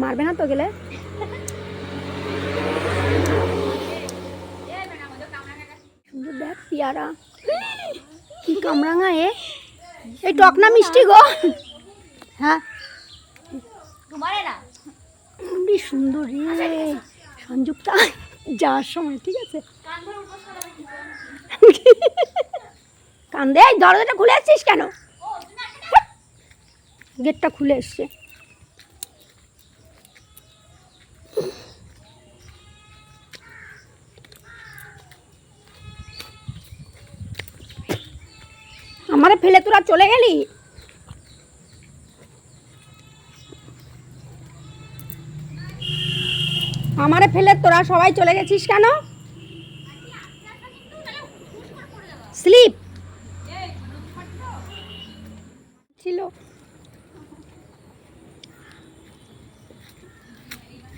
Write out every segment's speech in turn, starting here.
মারবে না তো গেলে? সুন্দর দেখ পিয়ারা। কি কামরাঙা এ। এই টক না মিষ্টি গো। হ্যাঁ। কি সুন্দর রে। সংযুক্তা যাওয়ার সময় ঠিক আছে? কান্দে দরজাটা খুলে আসছিস কেন? গেটটা খুলে এসছে। আমারে ফেলে তোরা চলে গেলি? আমারে ফেলে তোরা সবাই চলে গেছিস কেন? স্লিপ। ছিল।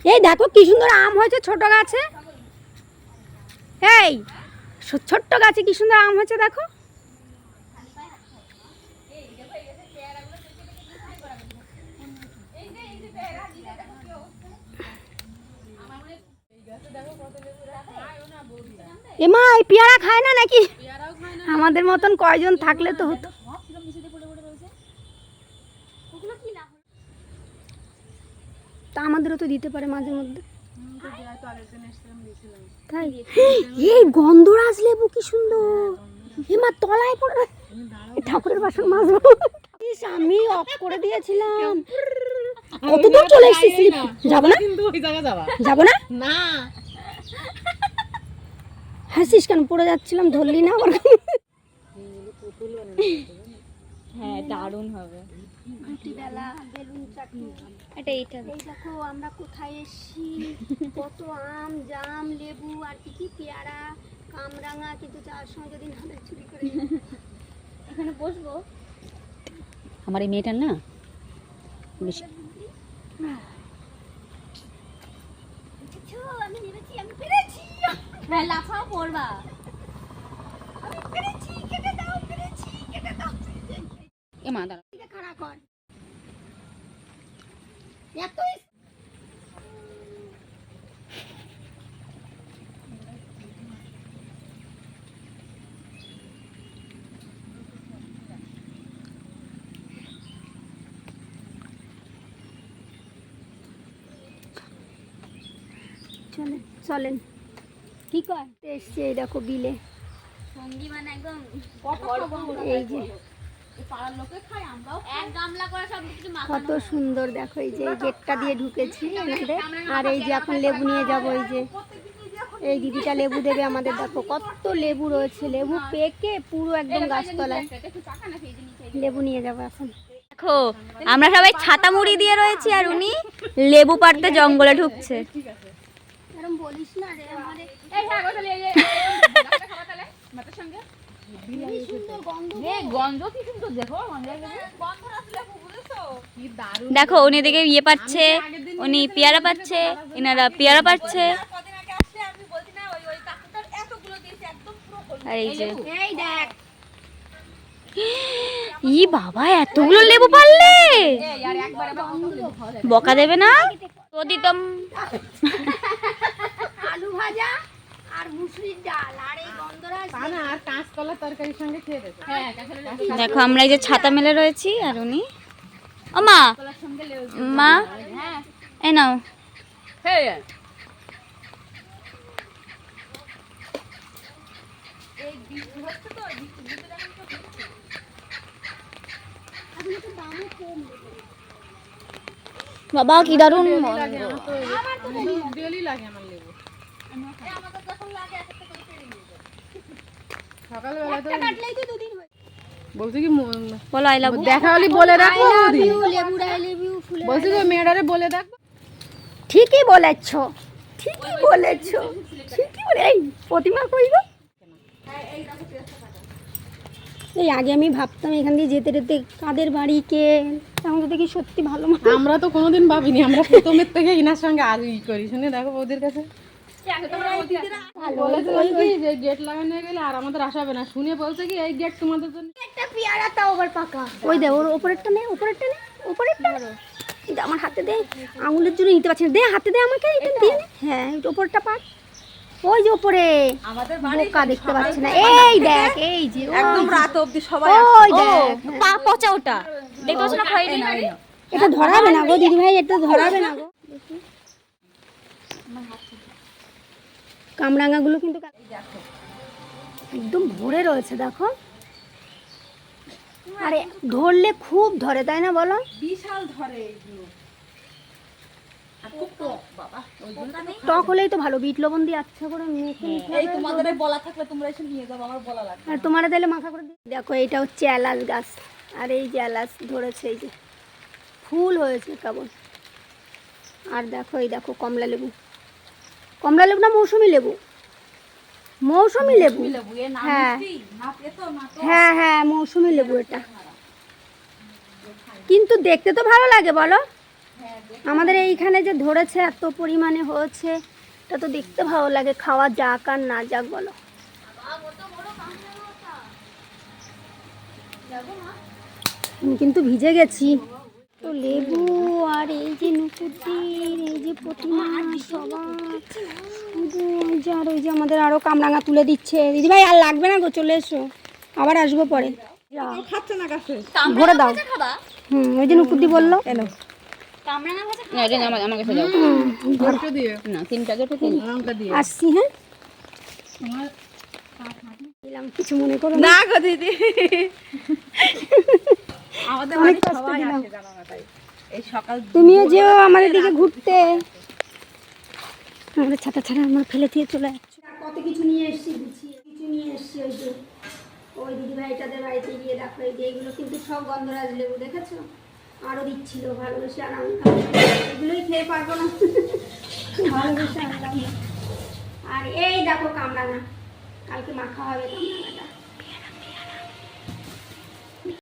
এই দেখো কি সুন্দর আম হয়েছে ছোট গাছে। এই ছোট্ট গাছে কি সুন্দর আম হয়েছে দেখো। এমা এই পেয়ারা খায় না নাকি? আমাদের মতন কয়জন থাকলে তো হতো। তা আমাদেরও তো দিতে পারে মাঝে মধ্যে। তাই? এই গন্ধরাজ লেবু কি সুন্দর। এমা তলায় পড়ে ঠাকুরের বাসন মাজবো। আমি অফ করে দিয়েছিলাম। কত দূর চলে এসেছি যাব না? কিন্তু ওই যাব না? না। হাসিস কেন? পড়ে যাচ্ছিলাম ধরলি না আমার হ্যাঁ দারুণ হবে। বেলা এটা এইটা এই দেখো আমরা কোথায় এসেছি? কত আম জাম লেবু আর কি কি পেয়ারা কামরাঙা কিন্তু যাওয়ার সময় যদি না চুরি করে এখানে বসবো? আমার এই মেয়েটার না? বেশি। আমি নেমেছি আমি হ্যাঁ লাফাও পড়বা। এ মা দাঁড়া এদিকে খাড়া কর। এত চলেন চলেন। ঠিক হয় এসছে এই দেখো বিলে। সঙ্গী মানে একদম এই যে। কত সুন্দর দেখো এই যে এই গেটটা দিয়ে ঢুকেছি আমাদের আর এই যে এখন লেবু নিয়ে যাব এই যে। এই দিদিটা লেবু দেবে আমাদের দেখো কত লেবু রয়েছে। লেবু পেকে পুরো একদম গাছতলায়। লেবু নিয়ে যাব এখন। দেখো আমরা সবাই ছাতা মুড়ি দিয়ে রয়েছি আর উনি লেবু পাড়তে জঙ্গলে ঢুকছে। এরকম বলিস না রে আমারে কি সুন্দর গন্ধ দেখো উনি এদিকে ইয়ে পাচ্ছে উনি পেয়ারা পাচ্ছে এনারা পেয়ারা পাচ্ছে আর এই যে ই বাবা এতগুলো লেবু পারলে বকা দেবে না তো দিতাম আলু ভাজা আর মুসুরির ডাল আর এই গন্ধরাজ তা না আর কাঁচকলা তরকারির সঙ্গে খেয়ে দেবে। দেখো আমরা এই যে ছাতা মেলে রয়েছি আর উনি। ও মা! মা! এ নাও। বাবা কি দারুণ ডেলি লাগে আমার লেবু। সকালবেলা তো কাটলেই তো দুদিন হয়ে। বলছি কি বলো আই লাভ দেখা হলে বলে রাখব বৌদি। লেবু রাই লেবু ফুলে বলছি কি মেয়েটারে বলে রাখব ঠিকই বলেছ ঠিকই বলেছ ঠিকই বলে এই প্রতিমা কই গো? এই আগে আমি ভাবতাম এখান দিয়ে যেতে যেতে কাদের বাড়ি কে? তো দেখি সত্যি ভালো আমরা তো কোনোদিন ভাবিনি আমরা প্রথমের থেকে ইনার সঙ্গে আজ ই করি। শুনে দেখো ওদের কাছে। গেট লাগানো গেলে আর আমাদের আসা হবে না। শুনে বলছে কি এই গেট তোমাদের জন্য একটা পেয়ারা তাও আবার পাকা। ওই দে ওর উপরেরটা নে উপরেরটা নে উপরেরটা নে। আমার হাতে দে আঙুলের জন্য নিতে পারছি না। দে হাতে দে আমাকে এটা দিয়ে হ্যাঁ এটা ওপরটা পার ওই যে ওপরে। বোকা দেখতে পাচ্ছি না। এই দেখ এই যে একদম রাত অবধি সবাই ওই দেখ পা পচা ওটা। দেখতে পাচ্ছ না খয়েরি এটা ধরাবে না গো দিদি ভাই এটা ধরাবে না গো। কামরাঙাগুলো কিন্তু একদম ভরে রয়েছে দেখো। আরে ধরলে খুব ধরে তাই না বলো? টক হলেই তো ভালো বিট লবণ দিয়ে আচ্ছা করে মেখে নিতে হবে। আর তোমার তাহলে মাখা করে দিই দেখো এটা হচ্ছে এলাচ গাছ। আর এই যে এলাচ ধরেছে এই যে। ফুল হয়েছে কেবল আর দেখো এই দেখো কমলা লেবু। কমলা লেবু না মৌসুমি লেবু? মৌসুমি লেবু? হ্যাঁ। হ্যাঁ হ্যাঁ মৌসুমি লেবু এটা। কিন্তু দেখতে তো ভালো লাগে বলো। আমাদের এইখানে যে ধরেছে এত পরিমাণে হয়েছে এটা তো দেখতে ভালো লাগে খাওয়া যাক আর না যাক বলো। কিন্তু ভিজে গেছি। তো লেবু আর এই যে নুপুরটির এই যে প্রতিমা সবার শুধু ওই যে আর ওই যে আমাদের আরও কামরাঙা তুলে দিচ্ছে। দিদিভাই আর লাগবে না গো চলে এসো। আবার আসব পরে। ভরে দাও। হুম ওই যে নুপুরটি বলল। আসছি হ্যাঁ। কিছু মনে করো না গো দিদি। আমাদের সবাই এই সকাল তুমিও যেও আমাদের দিকে ঘুরতে। আমরা ছাতা ছাড়া আমরা ফেলে দিয়ে চলে যাচ্ছি কত কিছু নিয়ে এসেছি গুছিয়ে কিছু নিয়ে এসেছি ওই যে ওই দিদি ভাইটাদের বাড়িতে গিয়ে দেখো এই যে এগুলো কিন্তু সব গন্ধরাজ লেবু দেখেছ? আরও দিচ্ছিল ভালোবেসে আর আমি এগুলোই খেয়ে পারব না। ভালোবেসে আনলাম আর এই দেখো কামরাঙা কালকে মাখা হবে কামরাঙা